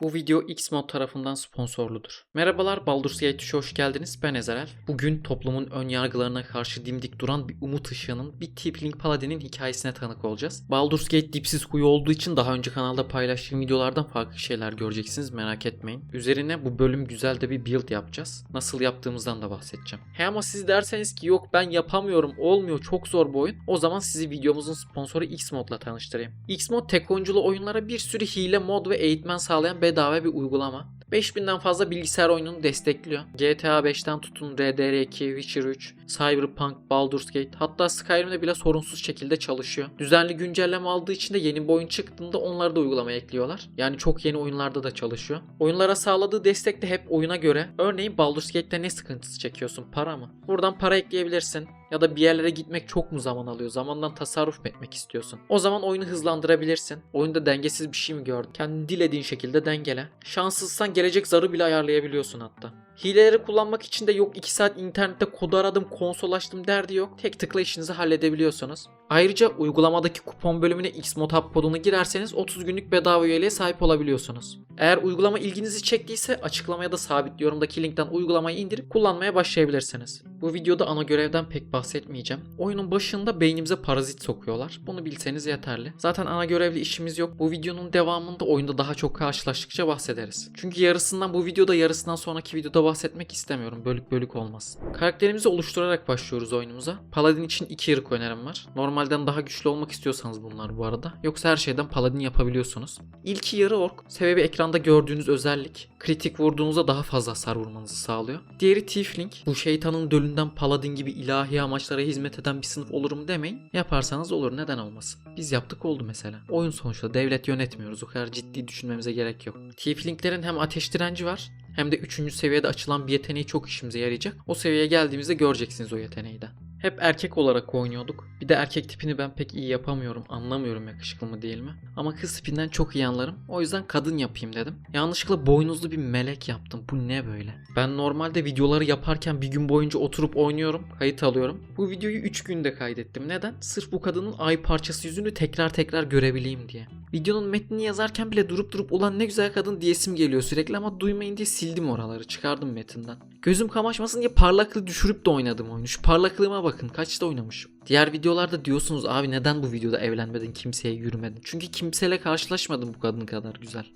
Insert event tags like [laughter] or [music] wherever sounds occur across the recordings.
Bu video Xmod tarafından sponsorludur. Merhabalar Baldur's Gate 3'e hoş geldiniz. Ben Ezerel. Bugün toplumun ön yargılarına karşı dimdik duran bir umut ışığının bir Tiefling Paladin'in hikayesine tanık olacağız. Baldur's Gate dipsiz kuyu olduğu için daha önce kanalda paylaştığım videolardan farklı şeyler göreceksiniz merak etmeyin. Üzerine bu bölüm güzel de bir build yapacağız. Nasıl yaptığımızdan da bahsedeceğim. He ama siz derseniz ki yok ben yapamıyorum olmuyor çok zor bu oyun. O zaman sizi videomuzun sponsoru Xmod'la tanıştırayım. Xmod tek oyunculu oyunlara bir sürü hile, mod ve eğitmen sağlayan bedava bir uygulama. 5000'den fazla bilgisayar oyununu destekliyor. GTA 5'ten tutun RDR2, Witcher 3, Cyberpunk, Baldur's Gate hatta Skyrim'de bile sorunsuz şekilde çalışıyor. Düzenli güncelleme aldığı için de yeni bir oyun çıktığında onları da uygulamaya ekliyorlar. Yani çok yeni oyunlarda da çalışıyor. Oyunlara sağladığı destek de hep oyuna göre. Örneğin Baldur's Gate'de ne sıkıntısı çekiyorsun? Para mı? Buradan para ekleyebilirsin. Ya da bir yerlere gitmek çok mu zaman alıyor? Zamandan tasarruf mu etmek istiyorsun? O zaman oyunu hızlandırabilirsin. Oyunda dengesiz bir şey mi gördün? Kendini dilediğin şekilde dengele. Şanssızsan gelecek zarı bile ayarlayabiliyorsun hatta. Hileleri kullanmak için de yok 2 saat internette kod aradım, konsol açtım derdi yok. Tek tıkla işinizi halledebiliyorsunuz. Ayrıca uygulamadaki kupon bölümüne Hub kodunu girerseniz 30 günlük bedava üyeliğe sahip olabiliyorsunuz. Eğer uygulama ilginizi çektiyse açıklamaya da sabit yorumdaki linkten uygulamayı indirip kullanmaya başlayabilirsiniz. Bu videoda ana görevden pek bahsetmeyeceğim. Oyunun başında beynimize parazit sokuyorlar. Bunu bilseniz yeterli. Zaten ana görevli işimiz yok. Bu videonun devamında oyunda daha çok karşılaştıkça bahsederiz. Çünkü yarısından bu videoda yarısından sonraki videoda bahsetmek istemiyorum. Bölük bölük olmaz. Karakterimizi oluşturarak başlıyoruz oyunumuza. Paladin için iki ırk önerim var. Normalden daha güçlü olmak istiyorsanız bunlar bu arada. Yoksa her şeyden paladin yapabiliyorsunuz. İlki yarı ork. Sebebi ekranda gördüğünüz özellik. Kritik vurduğunuzda daha fazla hasar vurmanızı sağlıyor. Diğeri Tiefling. Bu şeytanın dölünden paladin gibi ilahi amaçlara hizmet eden bir sınıf olur mu demeyin. Yaparsanız olur neden olmasın. Biz yaptık oldu mesela. Oyun sonuçta devlet yönetmiyoruz. O kadar ciddi düşünmemize gerek yok. Tieflinglerin hem ateş direnci var hem de 3. seviyede açılan bir yeteneği çok işimize yarayacak. O seviyeye geldiğimizde göreceksiniz o yeteneği de. Hep erkek olarak oynuyorduk. Bir de erkek tipini ben pek iyi yapamıyorum. Anlamıyorum yakışıklı mı değil mi? Ama kız tipinden çok iyi anlarım. O yüzden kadın yapayım dedim. Yanlışlıkla boynuzlu bir melek yaptım. Bu ne böyle? Ben normalde videoları yaparken bir gün boyunca oturup oynuyorum. Kayıt alıyorum. Bu videoyu 3 günde kaydettim. Neden? Sırf bu kadının ay parçası yüzünü tekrar tekrar görebileyim diye. Videonun metnini yazarken bile durup durup ulan ne güzel kadın diyesim geliyor sürekli ama duymayın diye sildim oraları. Çıkardım metinden. Gözüm kamaşmasın diye parlaklığı düşürüp de oynadım oyunu. Şu parlaklığıma bakın kaçta oynamışım. Diğer videolarda diyorsunuz abi neden bu videoda evlenmedin kimseye yürümedin. Çünkü kimseyle karşılaşmadım bu kadın kadar güzel.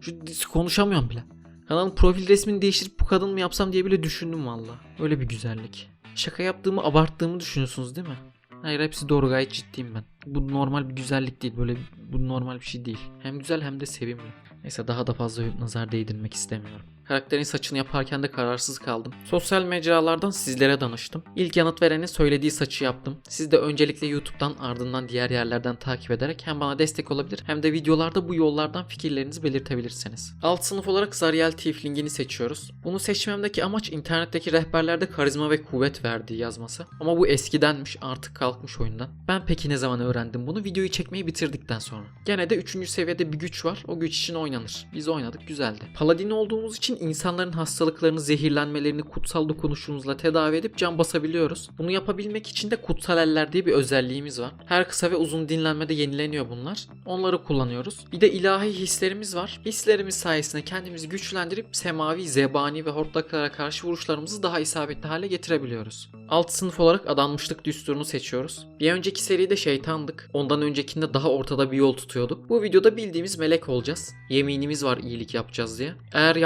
Şu konuşamıyorum bile. Kanalın profil resmini değiştirip bu kadın mı yapsam diye bile düşündüm valla. Öyle bir güzellik. Şaka yaptığımı abarttığımı düşünüyorsunuz değil mi? Hayır hepsi doğru gayet ciddiyim ben. Bu normal bir güzellik değil böyle bu normal bir şey değil. Hem güzel hem de sevimli. Neyse daha da fazla nazar değdirmek istemiyorum. Karakterin saçını yaparken de kararsız kaldım. Sosyal mecralardan sizlere danıştım. İlk yanıt verenin söylediği saçı yaptım. Siz de öncelikle YouTube'dan ardından diğer yerlerden takip ederek hem bana destek olabilir hem de videolarda bu yollardan fikirlerinizi belirtebilirsiniz. Alt sınıf olarak Zariel Tiefling'ini seçiyoruz. Bunu seçmemdeki amaç internetteki rehberlerde karizma ve kuvvet verdiği yazması. Ama bu eskidenmiş artık kalkmış oyundan. Ben peki ne zaman öğrendim bunu? Videoyu çekmeyi bitirdikten sonra. Gene de 3. seviyede bir güç var. O güç için oynanır. Biz oynadık güzeldi. Paladin olduğumuz için insanların hastalıklarını, zehirlenmelerini kutsal dokunuşumuzla tedavi edip can basabiliyoruz. Bunu yapabilmek için de kutsal eller diye bir özelliğimiz var. Her kısa ve uzun dinlenmede yenileniyor bunlar. Onları kullanıyoruz. Bir de ilahi hislerimiz var. Hislerimiz sayesinde kendimizi güçlendirip semavi, zebani ve hortlaklara karşı vuruşlarımızı daha isabetli hale getirebiliyoruz. Alt sınıf olarak adanmışlık düsturunu seçiyoruz. Bir önceki seride şeytandık. Ondan öncekinde daha ortada bir yol tutuyorduk. Bu videoda bildiğimiz melek olacağız. Yeminimiz var iyilik yapacağız diye. Eğer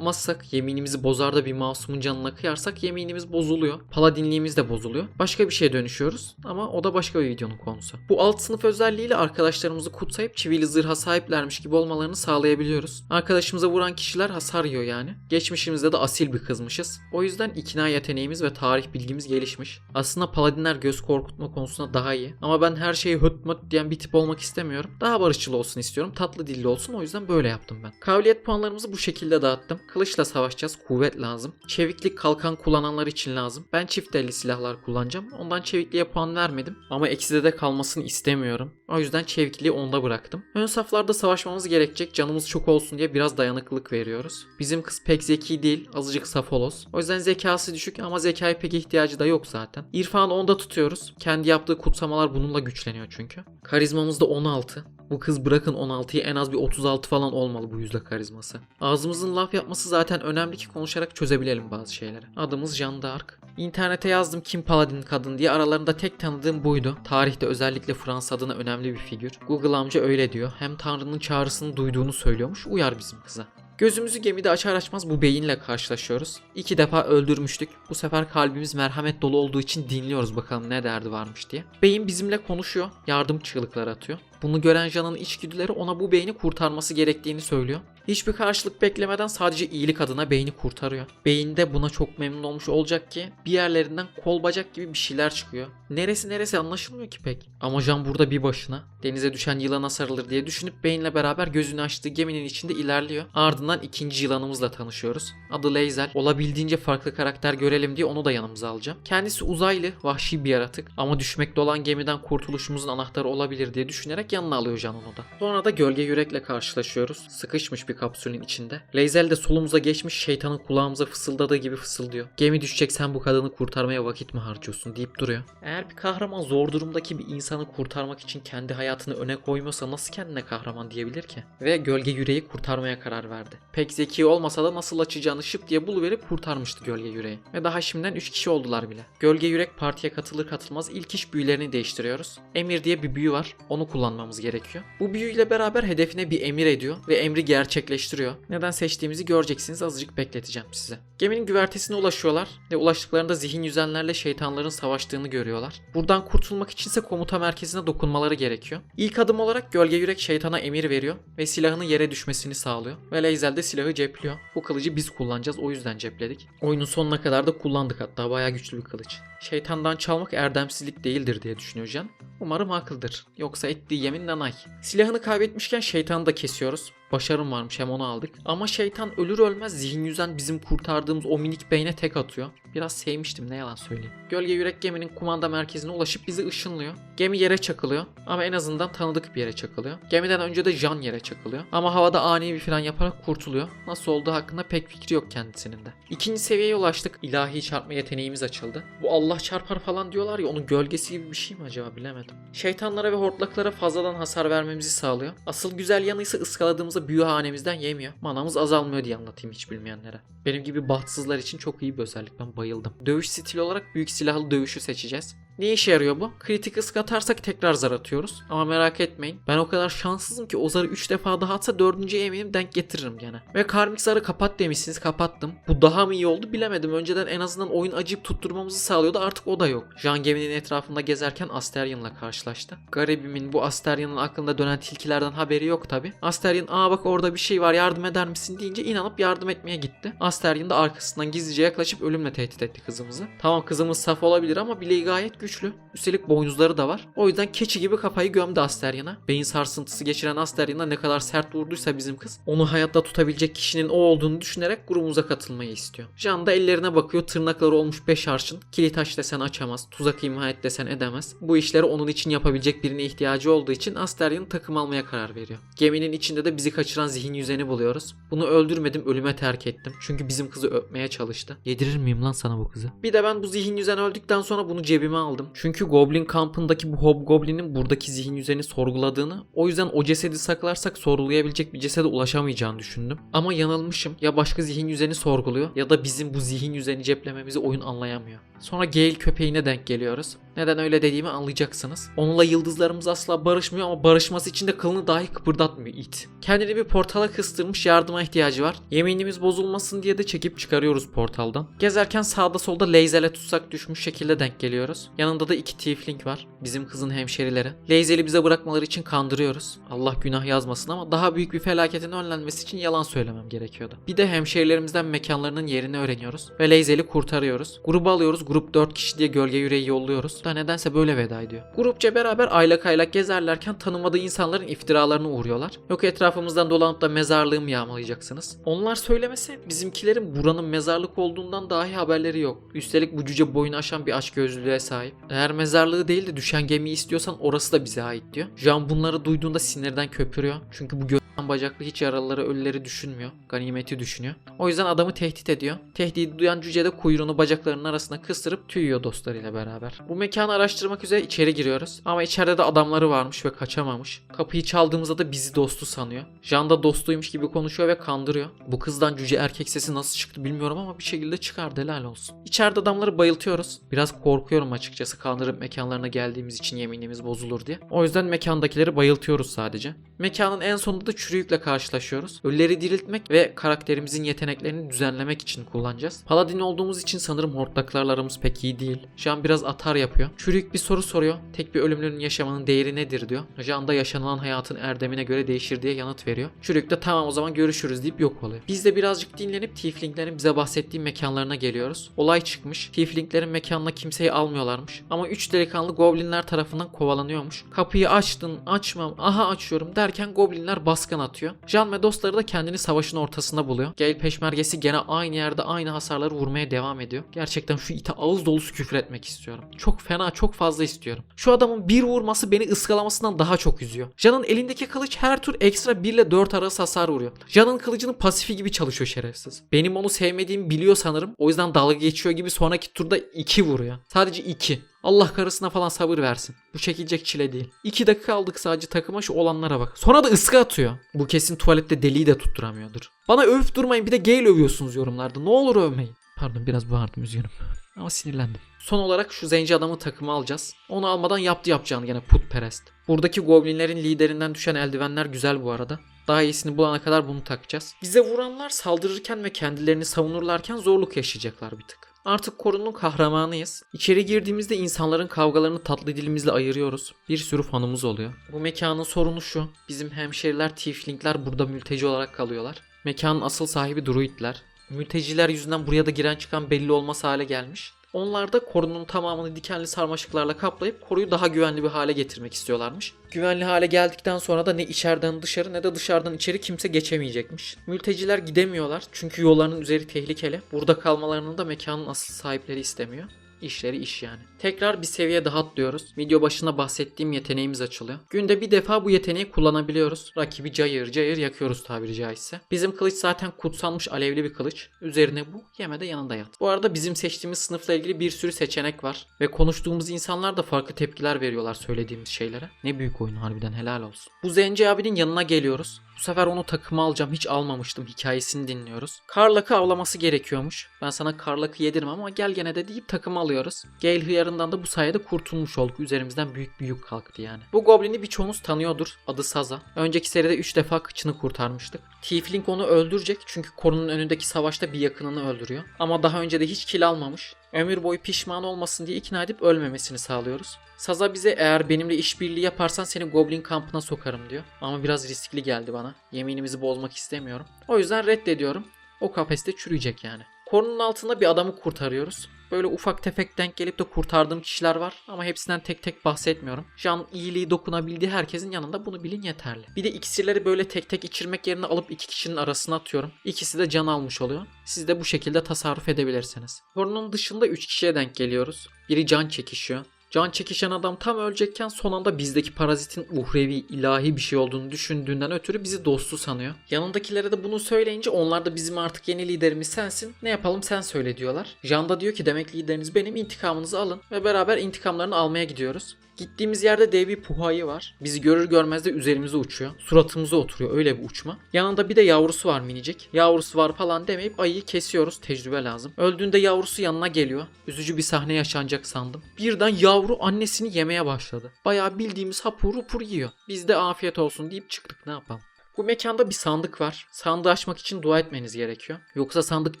yapmazsak yeminimizi bozar da bir masumun canına kıyarsak yeminimiz bozuluyor. Paladinliğimiz de bozuluyor. Başka bir şeye dönüşüyoruz ama o da başka bir videonun konusu. Bu alt sınıf özelliğiyle arkadaşlarımızı kutsayıp çivili zırha sahiplermiş gibi olmalarını sağlayabiliyoruz. Arkadaşımıza vuran kişiler hasar yiyor yani. Geçmişimizde de asil bir kızmışız. O yüzden ikna yeteneğimiz ve tarih bilgimiz gelişmiş. Aslında paladinler göz korkutma konusunda daha iyi. Ama ben her şeyi höt möt diyen bir tip olmak istemiyorum. Daha barışçıl olsun istiyorum. Tatlı dilli olsun. O yüzden böyle yaptım ben. Kabiliyet puanlarımızı bu şekilde dağıttım. Kılıç kılıçla savaşacağız. Kuvvet lazım. Çeviklik kalkan kullananlar için lazım. Ben çift elli silahlar kullanacağım. Ondan çevikliğe puan vermedim. Ama ekside de kalmasını istemiyorum. O yüzden çevikliği onda bıraktım. Ön saflarda savaşmamız gerekecek. Canımız çok olsun diye biraz dayanıklılık veriyoruz. Bizim kız pek zeki değil. Azıcık safolos. O yüzden zekası düşük ama zekaya pek ihtiyacı da yok zaten. İrfan'ı onda tutuyoruz. Kendi yaptığı kutsamalar bununla güçleniyor çünkü. Karizmamız da 16. Bu kız bırakın 16'yı en az bir 36 falan olmalı bu yüzde karizması. Ağzımızın laf yapması zaten önemli ki konuşarak çözebilelim bazı şeyleri. Adımız Jean d'Arc. İnternete yazdım kim Paladin kadın diye aralarında tek tanıdığım buydu. Tarihte özellikle Fransa adına önemli bir figür. Google amca öyle diyor. Hem Tanrı'nın çağrısını duyduğunu söylüyormuş. Uyar bizim kıza. Gözümüzü gemide açar açmaz bu beyinle karşılaşıyoruz. İki defa öldürmüştük. Bu sefer kalbimiz merhamet dolu olduğu için dinliyoruz bakalım ne derdi varmış diye. Beyin bizimle konuşuyor. Yardım çığlıkları atıyor. Bunu gören Jan'ın içgüdüleri ona bu beyni kurtarması gerektiğini söylüyor. Hiçbir karşılık beklemeden sadece iyilik adına beyni kurtarıyor. Beyin de buna çok memnun olmuş olacak ki bir yerlerinden kol bacak gibi bir şeyler çıkıyor. Neresi neresi anlaşılmıyor ki pek. Ama Jan burada bir başına. Denize düşen yılana sarılır diye düşünüp beyinle beraber gözünü açtığı geminin içinde ilerliyor. Ardından ikinci yılanımızla tanışıyoruz. Adı Leyzel. Olabildiğince farklı karakter görelim diye onu da yanımıza alacağım. Kendisi uzaylı, vahşi bir yaratık. Ama düşmekte olan gemiden kurtuluşumuzun anahtarı olabilir diye düşünerek yanına alıyor Jan da. Sonra da gölge yürekle karşılaşıyoruz. Sıkışmış bir kapsülün içinde. Leyzel de solumuza geçmiş şeytanın kulağımıza fısıldadığı gibi fısıldıyor. Gemi düşecek sen bu kadını kurtarmaya vakit mi harcıyorsun deyip duruyor. Eğer bir kahraman zor durumdaki bir insanı kurtarmak için kendi hayatını öne koymuyorsa nasıl kendine kahraman diyebilir ki? Ve gölge yüreği kurtarmaya karar verdi. Pek zeki olmasa da nasıl açacağını şıp diye buluverip kurtarmıştı gölge yüreği. Ve daha şimdiden 3 kişi oldular bile. Gölge yürek partiye katılır katılmaz ilk iş büyülerini değiştiriyoruz. Emir diye bir büyü var. Onu kullanmamız gerekiyor. Bu büyüyle beraber hedefine bir emir ediyor ve emri gerçekleştiriyor. Neden seçtiğimizi göreceksiniz azıcık bekleteceğim size. Geminin güvertesine ulaşıyorlar ve ulaştıklarında zihin yüzenlerle şeytanların savaştığını görüyorlar. Buradan kurtulmak içinse komuta merkezine dokunmaları gerekiyor. İlk adım olarak gölge yürek şeytana emir veriyor ve silahının yere düşmesini sağlıyor. Ve Leyzel de silahı cepliyor. Bu kılıcı biz kullanacağız o yüzden cepledik. Oyunun sonuna kadar da kullandık hatta bayağı güçlü bir kılıç. Şeytandan çalmak erdemsizlik değildir diye düşünüyor Can. Umarım haklıdır. Yoksa ettiği yemin nanay. Silahını kaybetmişken şeytanı da kesiyoruz. Başarım varmış hem onu aldık. Ama şeytan ölür ölmez zihin yüzen bizim kurtardığımız o minik beyne tek atıyor. Biraz sevmiştim ne yalan söyleyeyim. Gölge yürek geminin kumanda merkezine ulaşıp bizi ışınlıyor. Gemi yere çakılıyor ama en azından tanıdık bir yere çakılıyor. Gemiden önce de Jan yere çakılıyor. Ama havada ani bir fren yaparak kurtuluyor. Nasıl olduğu hakkında pek fikri yok kendisinin de. İkinci seviyeye ulaştık. İlahi çarpma yeteneğimiz açıldı. Bu Allah çarpar falan diyorlar ya onun gölgesi gibi bir şey mi acaba bilemedim. Şeytanlara ve hortlaklara fazladan hasar vermemizi sağlıyor. Asıl güzel yanı ise ıskaladığımızda büyü hanemizden yemiyor. Manamız azalmıyor diye anlatayım hiç bilmeyenlere. Benim gibi bahtsızlar için çok iyi bir özellik ben bayıldım. Dövüş stili olarak büyük silahlı dövüşü seçeceğiz. Ne işe yarıyor bu? Kritik ısk atarsak tekrar zar atıyoruz. Ama merak etmeyin. Ben o kadar şanssızım ki o zarı 3 defa daha atsa 4. eminim denk getiririm gene. Ve karmik zarı kapat demişsiniz kapattım. Bu daha mı iyi oldu bilemedim. Önceden en azından oyun acıyıp tutturmamızı sağlıyordu artık o da yok. Jean geminin etrafında gezerken Asterian'la karşılaştı. Garibimin bu Asterian'ın aklında dönen tilkilerden haberi yok tabi. Asterian aa bak orada bir şey var yardım eder misin deyince inanıp yardım etmeye gitti. Asterian da arkasından gizlice yaklaşıp ölümle tehdit etti kızımızı. Tamam kızımız saf olabilir ama bileği gayet güçlü. Üstelik boynuzları da var. O yüzden keçi gibi kafayı gömdü Asterian'a. Beyin sarsıntısı geçiren Asterian'a ne kadar sert vurduysa bizim kız onu hayatta tutabilecek kişinin o olduğunu düşünerek grubumuza katılmayı istiyor. Jean da ellerine bakıyor tırnakları olmuş 5 arşın. Kilit aç desen açamaz. Tuzak imha et desen edemez. Bu işleri onun için yapabilecek birine ihtiyacı olduğu için Asterian takım almaya karar veriyor. Geminin içinde de bizi kaçıran zihin yüzeni buluyoruz. Bunu öldürmedim ölüme terk ettim. Çünkü bizim kızı öpmeye çalıştı. Yedirir miyim lan sana bu kızı? Bir de ben bu zihin yüzen öldükten sonra bunu cebime aldım. Çünkü Goblin kampındaki bu Hobgoblin'in buradaki zihin yüzeni sorguladığını, o yüzden o cesedi saklarsak sorgulayabilecek bir cesede ulaşamayacağını düşündüm. Ama yanılmışım. Ya başka zihin yüzeni sorguluyor ya da bizim bu zihin yüzeni ceplememizi oyun anlayamıyor. Sonra Gale köpeğine denk geliyoruz. Neden öyle dediğimi anlayacaksınız. Onunla yıldızlarımız asla barışmıyor ama barışması için de kılını dahi kıpırdatmıyor it. Kendini bir portala kıstırmış yardıma ihtiyacı var. Yeminimiz bozulmasın diye de çekip çıkarıyoruz portaldan. Gezerken sağda solda Leyzel'e tutsak düşmüş şekilde denk geliyoruz. Yanında da iki tiefling var. Bizim kızın hemşerileri. Leyzel'i bize bırakmaları için kandırıyoruz. Allah günah yazmasın ama daha büyük bir felaketin önlenmesi için yalan söylemem gerekiyordu. Bir de hemşerilerimizden mekanlarının yerini öğreniyoruz. Ve Leyzel'i kurtarıyoruz. Grubu alıyoruz. Grup 4 kişi diye gölge yüreği yolluyoruz. da nedense böyle veda ediyor. Grupça beraber aylak aylak gezerlerken tanımadığı insanların iftiralarına uğruyorlar. Yok etrafımızdan dolanıp da mezarlığım yağmalayacaksınız. Onlar söylemese bizimkilerin buranın mezarlık olduğundan dahi haberleri yok. Üstelik bu cüce boyunu aşan bir açgözlülüğe sahip. Eğer mezarlığı değil de düşen gemiyi istiyorsan orası da bize ait diyor. Jean bunları duyduğunda sinirden köpürüyor. Çünkü bu gö- bacaklı hiç yaralıları ölüleri düşünmüyor. Ganimeti düşünüyor. O yüzden adamı tehdit ediyor. Tehdidi duyan cüce de kuyruğunu bacaklarının arasına kıstırıp tüyüyor dostlarıyla beraber. Bu mekanı araştırmak üzere içeri giriyoruz. Ama içeride de adamları varmış ve kaçamamış. Kapıyı çaldığımızda da bizi dostu sanıyor. Jean da dostuymuş gibi konuşuyor ve kandırıyor. Bu kızdan cüce erkek sesi nasıl çıktı bilmiyorum ama bir şekilde çıkardı helal olsun. İçeride adamları bayıltıyoruz. Biraz korkuyorum açıkçası kandırıp mekanlarına geldiğimiz için yeminimiz bozulur diye. O yüzden mekandakileri bayıltıyoruz sadece. Mekanın en sonunda da çürüyükle karşılaşıyoruz. Ölüleri diriltmek ve karakterimizin yeteneklerini düzenlemek için kullanacağız. Paladin olduğumuz için sanırım hortlaklarla aramız pek iyi değil. Jean biraz atar yapıyor. Çürüyük bir soru soruyor. Tek bir ölümlünün yaşamanın değeri nedir diyor. Jean da yaşanılan hayatın erdemine göre değişir diye yanıt veriyor. Çürük de tamam o zaman görüşürüz deyip yok oluyor. Biz de birazcık dinlenip Tieflinglerin bize bahsettiği mekanlarına geliyoruz. Olay çıkmış. Tieflinglerin mekanına kimseyi almıyorlarmış. Ama 3 delikanlı goblinler tarafından kovalanıyormuş. Kapıyı açtın, açmam, aha açıyorum derken goblinler baskın atıyor. Jean ve dostları da kendini savaşın ortasında buluyor. Gale peşmergesi gene aynı yerde aynı hasarları vurmaya devam ediyor. Gerçekten şu ite ağız dolusu küfür etmek istiyorum. Çok fena, çok fazla istiyorum. Şu adamın bir vurması beni ıskalamasından daha çok üzüyor. Jean'ın elindeki kılıç her tur ekstra 1 ile 4 arası hasar vuruyor. Jean'ın kılıcının pasifi gibi çalışıyor şerefsiz. Benim onu sevmediğimi biliyor sanırım. O yüzden dalga geçiyor gibi sonraki turda 2 vuruyor. Sadece 2. Allah karısına falan sabır versin. Bu çekilecek çile değil. 2 dakika aldık sadece takıma şu olanlara bak. Sonra da ıska atıyor. Bu kesin tuvalette deliği de tutturamıyordur. Bana övüp durmayın bir de gay övüyorsunuz yorumlarda. Ne olur övmeyin. Pardon biraz bağırdım üzgünüm. Ama sinirlendim. Son olarak şu zenci adamı takıma alacağız. Onu almadan yaptı yapacağını gene putperest. Buradaki goblinlerin liderinden düşen eldivenler güzel bu arada. Daha iyisini bulana kadar bunu takacağız. Bize vuranlar saldırırken ve kendilerini savunurlarken zorluk yaşayacaklar bir tık. Artık korunun kahramanıyız. İçeri girdiğimizde insanların kavgalarını tatlı dilimizle ayırıyoruz. Bir sürü fanımız oluyor. Bu mekanın sorunu şu. Bizim hemşeriler, tieflingler burada mülteci olarak kalıyorlar. Mekanın asıl sahibi druidler. Mülteciler yüzünden buraya da giren çıkan belli olmaz hale gelmiş. Onlar da korunun tamamını dikenli sarmaşıklarla kaplayıp koruyu daha güvenli bir hale getirmek istiyorlarmış. Güvenli hale geldikten sonra da ne içeriden dışarı ne de dışarıdan içeri kimse geçemeyecekmiş. Mülteciler gidemiyorlar çünkü yollarının üzeri tehlikeli. Burada kalmalarını da mekanın asıl sahipleri istemiyor. İşleri iş yani. Tekrar bir seviye daha atlıyoruz. Video başında bahsettiğim yeteneğimiz açılıyor. Günde bir defa bu yeteneği kullanabiliyoruz. Rakibi cayır cayır yakıyoruz tabiri caizse. Bizim kılıç zaten kutsanmış alevli bir kılıç. Üzerine bu yeme de yanında yat. Bu arada bizim seçtiğimiz sınıfla ilgili bir sürü seçenek var. Ve konuştuğumuz insanlar da farklı tepkiler veriyorlar söylediğimiz şeylere. Ne büyük oyun harbiden helal olsun. Bu Zenci abinin yanına geliyoruz. Bu sefer onu takıma alacağım. Hiç almamıştım. Hikayesini dinliyoruz. Karlak'ı avlaması gerekiyormuş. Ben sana Karlak'ı yedirmem ama gel gene de deyip takıma alıyoruz. Gale hıyarından da bu sayede kurtulmuş olduk. Üzerimizden büyük bir yük kalktı yani. Bu goblini birçoğunuz tanıyordur. Adı Saza. Önceki seride 3 defa kıçını kurtarmıştık. Tiefling onu öldürecek çünkü korunun önündeki savaşta bir yakınını öldürüyor. Ama daha önce de hiç kill almamış. Ömür boyu pişman olmasın diye ikna edip ölmemesini sağlıyoruz. Saza bize eğer benimle işbirliği yaparsan seni Goblin kampına sokarım diyor. Ama biraz riskli geldi bana. Yeminimizi bozmak istemiyorum. O yüzden reddediyorum. O kafeste çürüyecek yani. Korunun altında bir adamı kurtarıyoruz. Böyle ufak tefek denk gelip de kurtardığım kişiler var ama hepsinden tek tek bahsetmiyorum. Can iyiliği dokunabildiği herkesin yanında bunu bilin yeterli. Bir de iksirleri böyle tek tek içirmek yerine alıp iki kişinin arasına atıyorum. İkisi de can almış oluyor. Siz de bu şekilde tasarruf edebilirsiniz. Korunun dışında 3 kişiye denk geliyoruz. Biri can çekişiyor. Can çekişen adam tam ölecekken son anda bizdeki parazitin uhrevi, ilahi bir şey olduğunu düşündüğünden ötürü bizi dostu sanıyor. Yanındakilere de bunu söyleyince onlar da bizim artık yeni liderimiz sensin. Ne yapalım sen söyle diyorlar. Jan da diyor ki demek lideriniz benim intikamınızı alın ve beraber intikamlarını almaya gidiyoruz. Gittiğimiz yerde dev bir puhayı var. Bizi görür görmez de üzerimize uçuyor. Suratımıza oturuyor öyle bir uçma. Yanında bir de yavrusu var minicik. Yavrusu var falan demeyip ayıyı kesiyoruz. Tecrübe lazım. Öldüğünde yavrusu yanına geliyor. Üzücü bir sahne yaşanacak sandım. Birden yavru annesini yemeye başladı. Bayağı bildiğimiz hapur hupur yiyor. Biz de afiyet olsun deyip çıktık ne yapalım. Bu mekanda bir sandık var. Sandığı açmak için dua etmeniz gerekiyor. Yoksa sandık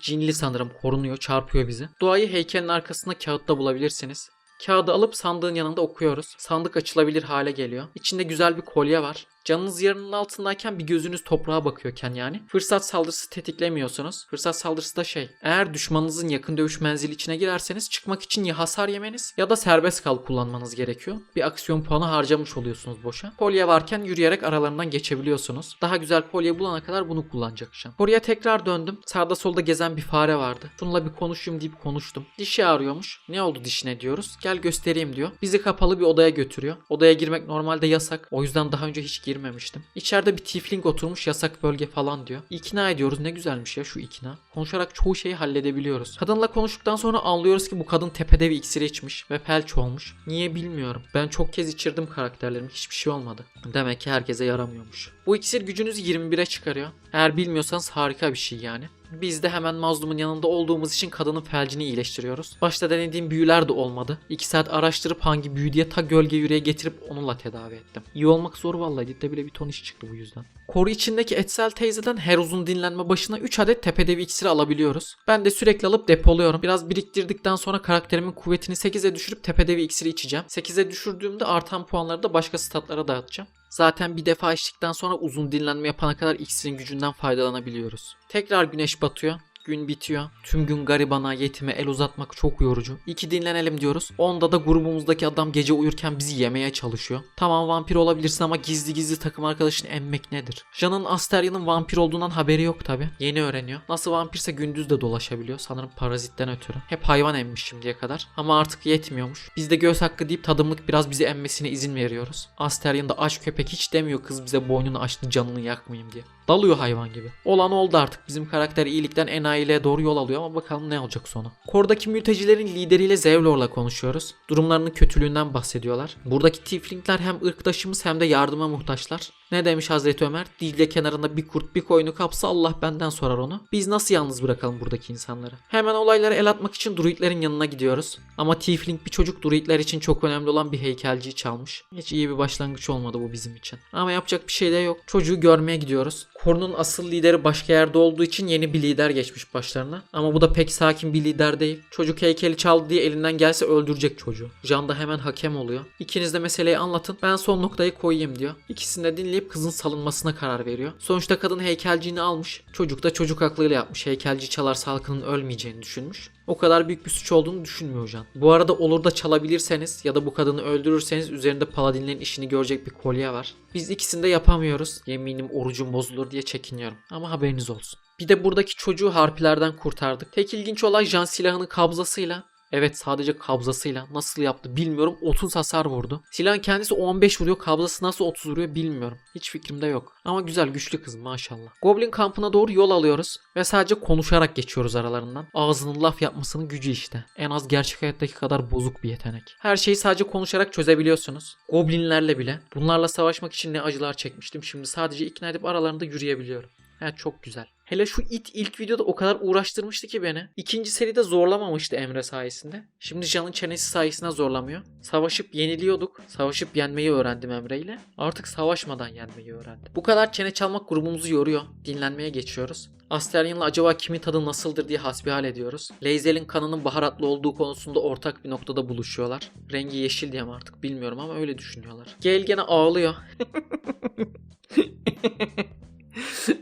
cinli sanırım korunuyor, çarpıyor bizi. Duayı heykelin arkasında kağıtta bulabilirsiniz. Kağıdı alıp sandığın yanında okuyoruz. Sandık açılabilir hale geliyor. İçinde güzel bir kolye var. Canınız yarının altındayken bir gözünüz toprağa bakıyorken yani. Fırsat saldırısı tetiklemiyorsunuz. Fırsat saldırısı da şey. Eğer düşmanınızın yakın dövüş menzili içine girerseniz çıkmak için ya hasar yemeniz ya da serbest kal kullanmanız gerekiyor. Bir aksiyon puanı harcamış oluyorsunuz boşa. Polye varken yürüyerek aralarından geçebiliyorsunuz. Daha güzel polye bulana kadar bunu kullanacakmışım. Oraya tekrar döndüm. Sağda solda gezen bir fare vardı. Şununla bir konuşayım deyip konuştum. Dişi ağrıyormuş. Ne oldu dişine diyoruz. Gel göstereyim diyor. Bizi kapalı bir odaya götürüyor. Odaya girmek normalde yasak. O yüzden daha önce hiç girmemiştim. İçeride bir tiefling oturmuş yasak bölge falan diyor. İkna ediyoruz. Ne güzelmiş ya şu ikna. Konuşarak çoğu şeyi halledebiliyoruz. Kadınla konuştuktan sonra anlıyoruz ki bu kadın tepede bir iksir içmiş ve felç olmuş. Niye bilmiyorum. Ben çok kez içirdim karakterlerimi. Hiçbir şey olmadı. Demek ki herkese yaramıyormuş. Bu iksir gücünüzü 21'e çıkarıyor. Eğer bilmiyorsanız harika bir şey yani. Biz de hemen mazlumun yanında olduğumuz için kadının felcini iyileştiriyoruz. Başta denediğim büyüler de olmadı. 2 saat araştırıp hangi büyü diye ta gölge yüreğe getirip onunla tedavi ettim. İyi olmak zor vallahi. Dipte bile bir ton iş çıktı bu yüzden. Koru içindeki Etsel teyzeden her uzun dinlenme başına 3 adet tepedevi iksiri alabiliyoruz. Ben de sürekli alıp depoluyorum. Biraz biriktirdikten sonra karakterimin kuvvetini 8'e düşürüp tepedevi iksiri içeceğim. 8'e düşürdüğümde artan puanları da başka statlara dağıtacağım. Zaten bir defa içtikten sonra uzun dinlenme yapana kadar iksirin gücünden faydalanabiliyoruz. Tekrar güneş batıyor. Gün bitiyor. Tüm gün garibana, yetime el uzatmak çok yorucu. İki dinlenelim diyoruz. Onda da grubumuzdaki adam gece uyurken bizi yemeye çalışıyor. Tamam vampir olabilirsin ama gizli gizli takım arkadaşını emmek nedir? Jan'ın Asteria'nın vampir olduğundan haberi yok tabi. Yeni öğreniyor. Nasıl vampirse gündüz de dolaşabiliyor. Sanırım parazitten ötürü. Hep hayvan emmiş şimdiye kadar. Ama artık yetmiyormuş. Biz de göz hakkı deyip tadımlık biraz bizi emmesine izin veriyoruz. Asterion da aç köpek hiç demiyor kız bize boynunu açtı canını yakmayayım diye. Dalıyor hayvan gibi. Olan oldu artık. Bizim karakter iyilikten enayiliğe doğru yol alıyor ama bakalım ne olacak sonu. Kordaki mültecilerin lideriyle Zevlor'la konuşuyoruz. Durumlarının kötülüğünden bahsediyorlar. Buradaki tieflingler hem ırktaşımız hem de yardıma muhtaçlar. Ne demiş Hazreti Ömer? Dicle kenarında bir kurt bir koyunu kapsa Allah benden sorar onu. Biz nasıl yalnız bırakalım buradaki insanları? Hemen olaylara el atmak için druidlerin yanına gidiyoruz. Ama Tiefling bir çocuk druidler için çok önemli olan bir heykelciyi çalmış. Hiç iyi bir başlangıç olmadı bu bizim için. Ama yapacak bir şey de yok. Çocuğu görmeye gidiyoruz. Korunun asıl lideri başka yerde olduğu için yeni bir lider geçmiş başlarına. Ama bu da pek sakin bir lider değil. Çocuk heykeli çaldı diye elinden gelse öldürecek çocuğu. Can da hemen hakem oluyor. İkiniz de meseleyi anlatın. Ben son noktayı koyayım diyor. İkisini de dinleyip kızın salınmasına karar veriyor. Sonuçta kadın heykelciğini almış. Çocuk da çocuk aklıyla yapmış. Heykelci çalarsa halkının ölmeyeceğini düşünmüş. O kadar büyük bir suç olduğunu düşünmüyor Can. Bu arada olur da çalabilirseniz ya da bu kadını öldürürseniz üzerinde paladinlerin işini görecek bir kolye var. Biz ikisini de yapamıyoruz. Yeminim orucum bozulur diye çekiniyorum. Ama haberiniz olsun. Bir de buradaki çocuğu harpilerden kurtardık. Tek ilginç olay Can silahını kabzasıyla Evet sadece kabzasıyla nasıl yaptı bilmiyorum 30 hasar vurdu. Silahın kendisi 15 vuruyor kabzası nasıl 30 vuruyor bilmiyorum. Hiç fikrimde yok. Ama güzel güçlü kız maşallah. Goblin kampına doğru yol alıyoruz ve sadece konuşarak geçiyoruz aralarından. Ağzının laf yapmasının gücü işte. En az gerçek hayattaki kadar bozuk bir yetenek. Her şeyi sadece konuşarak çözebiliyorsunuz. Goblinlerle bile. Bunlarla savaşmak için ne acılar çekmiştim. Şimdi sadece ikna edip aralarında yürüyebiliyorum. Evet çok güzel. Hele şu it ilk videoda o kadar uğraştırmıştı ki beni. İkinci seride zorlamamıştı Emre sayesinde. Şimdi Can'ın çenesi sayesinde zorlamıyor. Savaşıp yeniliyorduk. Savaşıp yenmeyi öğrendim Emre ile. Artık savaşmadan yenmeyi öğrendim. Bu kadar çene çalmak grubumuzu yoruyor. Dinlenmeye geçiyoruz. Asterian'la acaba kimin tadı nasıldır diye hasbihal ediyoruz. Leyzel'in kanının baharatlı olduğu konusunda ortak bir noktada buluşuyorlar. Rengi yeşil diye mi artık bilmiyorum ama öyle düşünüyorlar. Gel gene ağlıyor. [laughs]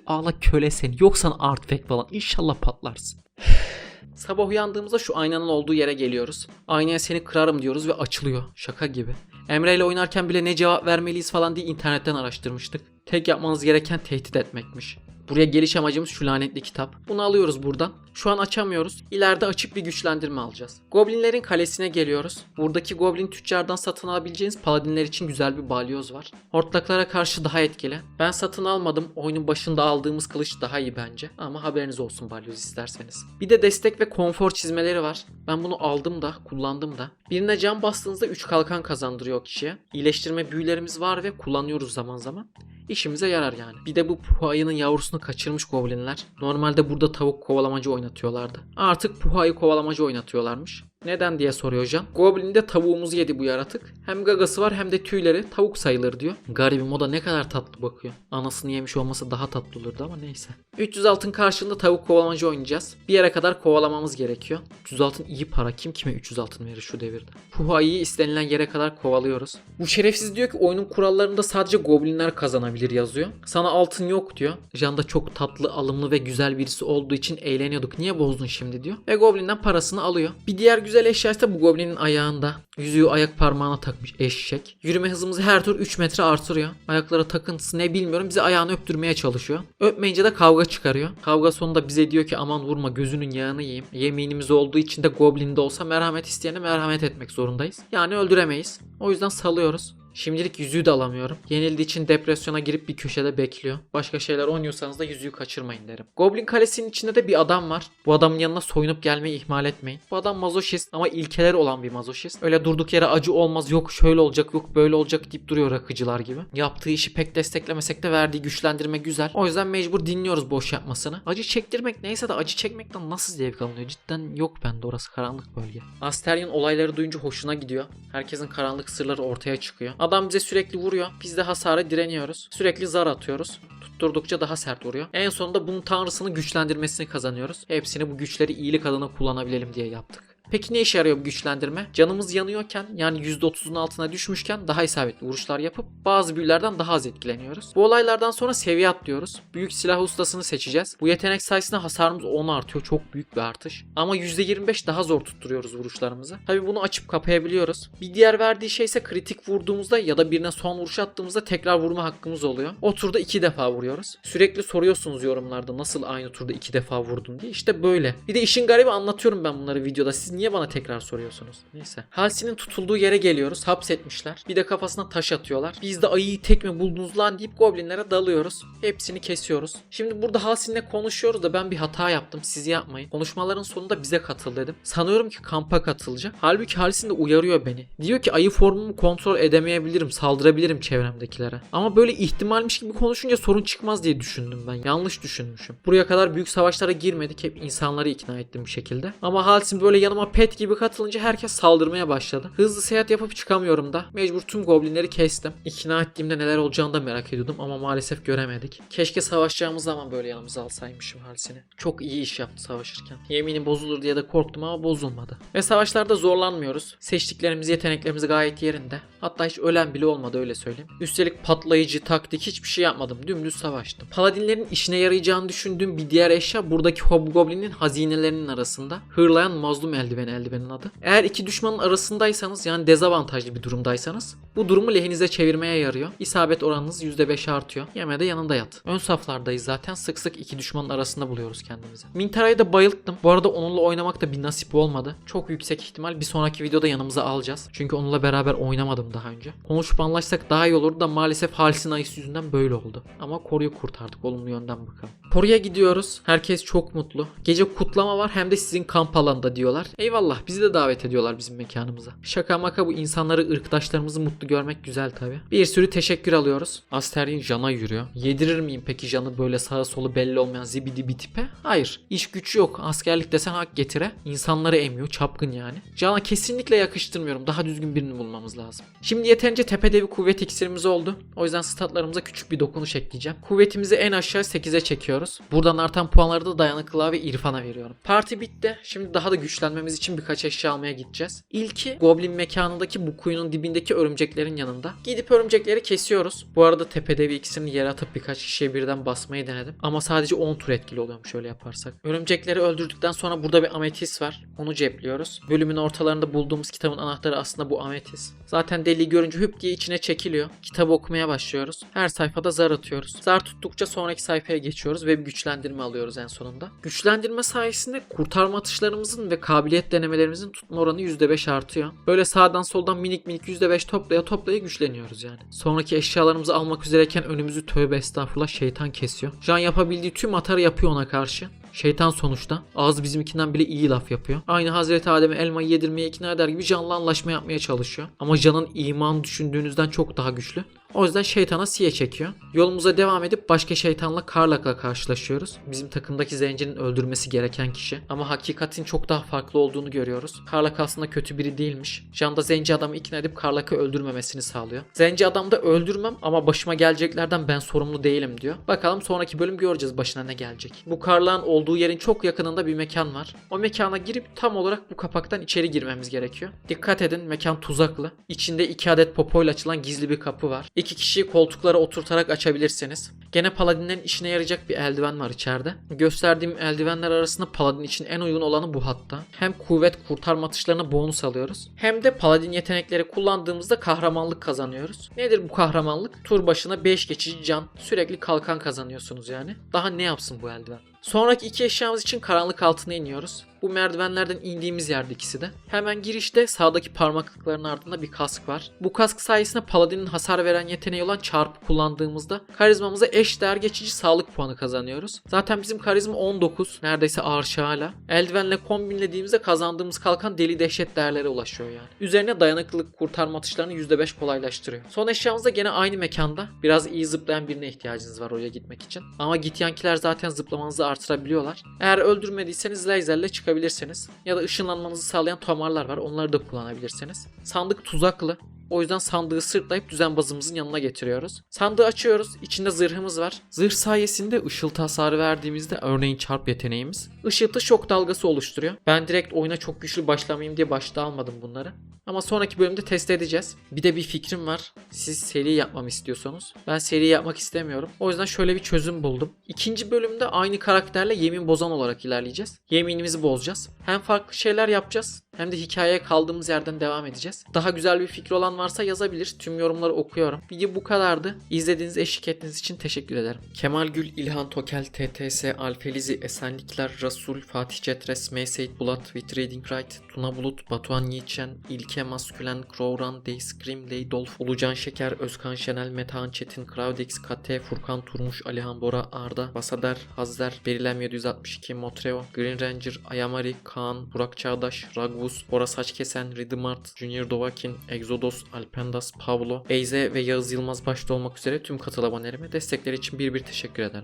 Ağla köle seni. Yoksan artifact falan. İnşallah patlarsın. Sabah uyandığımızda şu aynanın olduğu yere geliyoruz. Aynaya seni kırarım diyoruz ve açılıyor. Şaka gibi. Emre ile oynarken bile ne cevap vermeliyiz falan diye internetten araştırmıştık. Tek yapmanız gereken tehdit etmekmiş. Buraya geliş amacımız şu lanetli kitap. Bunu alıyoruz buradan. Şu an açamıyoruz. İleride açıp bir güçlendirme alacağız. Goblinlerin kalesine geliyoruz. Buradaki goblin tüccardan satın alabileceğiniz paladinler için güzel bir balyoz var. Hortlaklara karşı daha etkili. Ben satın almadım. Oyunun başında aldığımız kılıç daha iyi bence. Ama haberiniz olsun balyoz isterseniz. Bir de destek ve konfor çizmeleri var. Ben bunu aldım da kullandım da. Birine can bastığınızda 3 kalkan kazandırıyor kişiye. İyileştirme büyülerimiz var ve kullanıyoruz zaman zaman işimize yarar yani. Bir de bu Puhayı'nın yavrusunu kaçırmış goblinler. Normalde burada tavuk kovalamacı oynatıyorlardı. Artık Puhayı kovalamacı oynatıyorlarmış. Neden diye soruyor Can. Goblin de tavuğumuzu yedi bu yaratık. Hem gagası var hem de tüyleri tavuk sayılır diyor. Garibim o da ne kadar tatlı bakıyor. Anasını yemiş olması daha tatlı olurdu ama neyse. 300 altın karşılığında tavuk kovalamacı oynayacağız. Bir yere kadar kovalamamız gerekiyor. 300 altın iyi para. Kim kime 300 altın verir şu devirde? Puhu ayıyı istenilen yere kadar kovalıyoruz. Bu şerefsiz diyor ki oyunun kurallarında sadece goblinler kazanabilir yazıyor. Sana altın yok diyor. Jan da çok tatlı, alımlı ve güzel birisi olduğu için eğleniyorduk. Niye bozdun şimdi diyor. Ve goblinden parasını alıyor. Bir diğer güzel eşya ise bu goblinin ayağında. Yüzüğü ayak parmağına takmış eşek. Yürüme hızımızı her tur 3 metre artırıyor. Ayaklara takıntısı ne bilmiyorum. Bizi ayağını öptürmeye çalışıyor. Öpmeyince de kavga çıkarıyor. Kavga sonunda bize diyor ki aman vurma gözünün yağını yiyeyim. Yeminimiz olduğu için de goblin de olsa merhamet isteyene merhamet etmek zorundayız. Yani öldüremeyiz. O yüzden salıyoruz. Şimdilik yüzüğü de alamıyorum. Yenildiği için depresyona girip bir köşede bekliyor. Başka şeyler oynuyorsanız da yüzüğü kaçırmayın derim. Goblin Kalesi'nin içinde de bir adam var. Bu adamın yanına soyunup gelmeyi ihmal etmeyin. Bu adam mazoşist ama ilkeleri olan bir mazoşist. Öyle durduk yere acı olmaz yok şöyle olacak yok böyle olacak deyip duruyor rakıcılar gibi. Yaptığı işi pek desteklemesek de verdiği güçlendirme güzel. O yüzden mecbur dinliyoruz boş yapmasını. Acı çektirmek neyse de acı çekmekten nasıl zevk alınıyor cidden yok bende orası karanlık bölge. Asterion olayları duyunca hoşuna gidiyor. Herkesin karanlık sırları ortaya çıkıyor. Adam bize sürekli vuruyor. Biz de hasara direniyoruz. Sürekli zar atıyoruz. Tutturdukça daha sert vuruyor. En sonunda bunun tanrısını güçlendirmesini kazanıyoruz. Hepsini bu güçleri iyilik adına kullanabilelim diye yaptık. Peki ne işe yarıyor bu güçlendirme? Canımız yanıyorken yani %30'un altına düşmüşken daha isabetli vuruşlar yapıp bazı büyülerden daha az etkileniyoruz. Bu olaylardan sonra seviye atlıyoruz. Büyük silah ustasını seçeceğiz. Bu yetenek sayesinde hasarımız 10 artıyor. Çok büyük bir artış. Ama %25 daha zor tutturuyoruz vuruşlarımızı. Tabi bunu açıp kapayabiliyoruz. Bir diğer verdiği şey ise kritik vurduğumuzda ya da birine son vuruş attığımızda tekrar vurma hakkımız oluyor. O turda 2 defa vuruyoruz. Sürekli soruyorsunuz yorumlarda nasıl aynı turda 2 defa vurdun diye. İşte böyle. Bir de işin garibi anlatıyorum ben bunları videoda. Siz niye bana tekrar soruyorsunuz? Neyse. Halsinin tutulduğu yere geliyoruz. Hapsetmişler. Bir de kafasına taş atıyorlar. Biz de ayıyı tek mi buldunuz lan deyip goblinlere dalıyoruz. Hepsini kesiyoruz. Şimdi burada Halsin'le konuşuyoruz da ben bir hata yaptım. Siz yapmayın. Konuşmaların sonunda bize katıl dedim. Sanıyorum ki kampa katılacak. Halbuki Halsin de uyarıyor beni. Diyor ki ayı formumu kontrol edemeyebilirim. Saldırabilirim çevremdekilere. Ama böyle ihtimalmiş gibi konuşunca sorun çıkmaz diye düşündüm ben. Yanlış düşünmüşüm. Buraya kadar büyük savaşlara girmedik. Hep insanları ikna ettim bir şekilde. Ama Halsin böyle yanıma pet gibi katılınca herkes saldırmaya başladı. Hızlı seyahat yapıp çıkamıyorum da. Mecbur tüm goblinleri kestim. İkna ettiğimde neler olacağını da merak ediyordum ama maalesef göremedik. Keşke savaşacağımız zaman böyle yanımıza alsaymışım Halsin'i. Çok iyi iş yaptı savaşırken. Yeminim bozulur diye de korktum ama bozulmadı. Ve savaşlarda zorlanmıyoruz. Seçtiklerimiz, yeteneklerimiz gayet yerinde. Hatta hiç ölen bile olmadı öyle söyleyeyim. Üstelik patlayıcı, taktik hiçbir şey yapmadım. Dümdüz savaştım. Paladinlerin işine yarayacağını düşündüğüm bir diğer eşya buradaki Hobgoblin'in hazinelerinin arasında. Hırlayan mazlum eldiveni eldivenin adı. Eğer iki düşmanın arasındaysanız yani dezavantajlı bir durumdaysanız bu durumu lehinize çevirmeye yarıyor. İsabet oranınız %5 artıyor. Yeme de yanında yat. Ön saflardayız zaten. Sık sık iki düşmanın arasında buluyoruz kendimizi. Mintara'yı da bayılttım. Bu arada onunla oynamak da bir nasip olmadı. Çok yüksek ihtimal bir sonraki videoda yanımıza alacağız. Çünkü onunla beraber oynamadım daha önce. Konuşup anlaşsak daha iyi olurdu da maalesef Halis'in ayısı yüzünden böyle oldu. Ama Koru'yu kurtardık. Olumlu yönden bakalım. Koru'ya gidiyoruz. Herkes çok mutlu. Gece kutlama var hem de sizin kamp alanında diyorlar. Eyvallah bizi de davet ediyorlar bizim mekanımıza. Şaka maka bu insanları ırktaşlarımızı mutlu görmek güzel tabi. Bir sürü teşekkür alıyoruz. Asterion Jan'a yürüyor. Yedirir miyim peki Jan'ı böyle sağa solu belli olmayan zibidi bir tipe? Hayır. İş gücü yok. Askerlik desen hak getire. İnsanları emiyor. Çapkın yani. Jan'a kesinlikle yakıştırmıyorum. Daha düzgün birini bulmamız lazım. Şimdi yeterince tepede bir kuvvet iksirimiz oldu. O yüzden statlarımıza küçük bir dokunuş ekleyeceğim. Kuvvetimizi en aşağı 8'e çekiyoruz. Buradan artan puanları da dayanıklılığa ve irfana veriyorum. Parti bitti. Şimdi daha da güçlenmemiz için birkaç eşya almaya gideceğiz. İlki Goblin mekanındaki bu kuyunun dibindeki örümceklerin yanında. Gidip örümcekleri kesiyoruz. Bu arada tepede bir ikisini yere atıp birkaç kişiye birden basmayı denedim. Ama sadece 10 tur etkili oluyormuş öyle yaparsak. Örümcekleri öldürdükten sonra burada bir ametis var. Onu cepliyoruz. Bölümün ortalarında bulduğumuz kitabın anahtarı aslında bu ametis. Zaten deliği görünce hüp diye içine çekiliyor. Kitabı okumaya başlıyoruz. Her sayfada zar atıyoruz. Zar tuttukça sonraki sayfaya geçiyoruz ve bir güçlendirme alıyoruz en sonunda. Güçlendirme sayesinde kurtarma atışlarımızın ve kabiliyet denemelerimizin tutma oranı %5 artıyor. Böyle sağdan soldan minik minik %5 toplaya toplaya güçleniyoruz yani. Sonraki eşyalarımızı almak üzereyken önümüzü tövbe estağfurullah şeytan kesiyor. Can yapabildiği tüm atarı yapıyor ona karşı. Şeytan sonuçta. Ağzı bizimkinden bile iyi laf yapıyor. Aynı Hazreti Adem'e elmayı yedirmeye ikna eder gibi canlı anlaşma yapmaya çalışıyor. Ama canın iman düşündüğünüzden çok daha güçlü. O yüzden şeytana siye çekiyor. Yolumuza devam edip başka şeytanla Karlak'la karşılaşıyoruz. Bizim takımdaki zencinin öldürmesi gereken kişi. Ama hakikatin çok daha farklı olduğunu görüyoruz. Karlak aslında kötü biri değilmiş. Can da zenci adamı ikna edip Karlak'ı öldürmemesini sağlıyor. Zenci adam da öldürmem ama başıma geleceklerden ben sorumlu değilim diyor. Bakalım sonraki bölüm göreceğiz başına ne gelecek. Bu Karlak'ın olduğu yerin çok yakınında bir mekan var. O mekana girip tam olarak bu kapaktan içeri girmemiz gerekiyor. Dikkat edin mekan tuzaklı. İçinde iki adet popoyla açılan gizli bir kapı var. İki kişiyi koltuklara oturtarak açabilirsiniz. Gene paladinlerin işine yarayacak bir eldiven var içeride. Gösterdiğim eldivenler arasında paladin için en uygun olanı bu hatta. Hem kuvvet kurtarma atışlarına bonus alıyoruz. Hem de paladin yetenekleri kullandığımızda kahramanlık kazanıyoruz. Nedir bu kahramanlık? Tur başına 5 geçici can, sürekli kalkan kazanıyorsunuz yani. Daha ne yapsın bu eldiven? Sonraki iki eşyamız için karanlık altına iniyoruz. Bu merdivenlerden indiğimiz yerde ikisi de. Hemen girişte sağdaki parmaklıkların ardında bir kask var. Bu kask sayesinde paladinin hasar veren yeteneği olan çarpı kullandığımızda karizmamıza eş değer geçici sağlık puanı kazanıyoruz. Zaten bizim karizma 19. Neredeyse arşa hala. Eldivenle kombinlediğimizde kazandığımız kalkan deli dehşet değerlere ulaşıyor yani. Üzerine dayanıklılık kurtarma atışlarını %5 kolaylaştırıyor. Son eşyamız da gene aynı mekanda. Biraz iyi zıplayan birine ihtiyacınız var oraya gitmek için. Ama git yankiler zaten zıplamanızı artırabiliyorlar. Eğer öldürmediyseniz laserle çıkabilirsiniz. Ya da ışınlanmanızı sağlayan tomarlar var. Onları da kullanabilirsiniz. Sandık tuzaklı. O yüzden sandığı sırtlayıp düzenbazımızın yanına getiriyoruz. Sandığı açıyoruz. İçinde zırhımız var. Zırh sayesinde ışıltı hasarı verdiğimizde örneğin çarp yeteneğimiz ışıltı şok dalgası oluşturuyor. Ben direkt oyuna çok güçlü başlamayayım diye başta almadım bunları. Ama sonraki bölümde test edeceğiz. Bir de bir fikrim var. Siz seri yapmamı istiyorsanız. Ben seri yapmak istemiyorum. O yüzden şöyle bir çözüm buldum. İkinci bölümde aynı karakterle yemin bozan olarak ilerleyeceğiz. Yeminimizi bozacağız. Hem farklı şeyler yapacağız hem de hikayeye kaldığımız yerden devam edeceğiz. Daha güzel bir fikri olan varsa yazabilir. Tüm yorumları okuyorum. Video bu kadardı. İzlediğiniz, eşlik ettiğiniz için teşekkür ederim. Kemal Gül, İlhan Tokel, TTS, Alfelizi, Esenlikler, Rasul, Fatih Cetres, Meyseyit Bulat, With Right, Tuna Bulut, Batuhan Yiğitşen, İlke Maskülen, Crowran, Dayscream, Leydolf, Ulucan Şeker, Özkan Şenel, Metehan Çetin, Crowdix, Kate, Furkan Turmuş, Alihan Bora, Arda, Basader, Hazzer, Berilem 762, Motreo, Green Ranger, Ayamari, Kaan, Burak Çağdaş, Ragvus, Bora Saçkesen, Ridimart, Junior Dovakin, Exodos, Alpendas, Pablo, Eyze ve Yağız Yılmaz başta olmak üzere tüm katıl abonelerime destekleri için bir bir teşekkür ederim.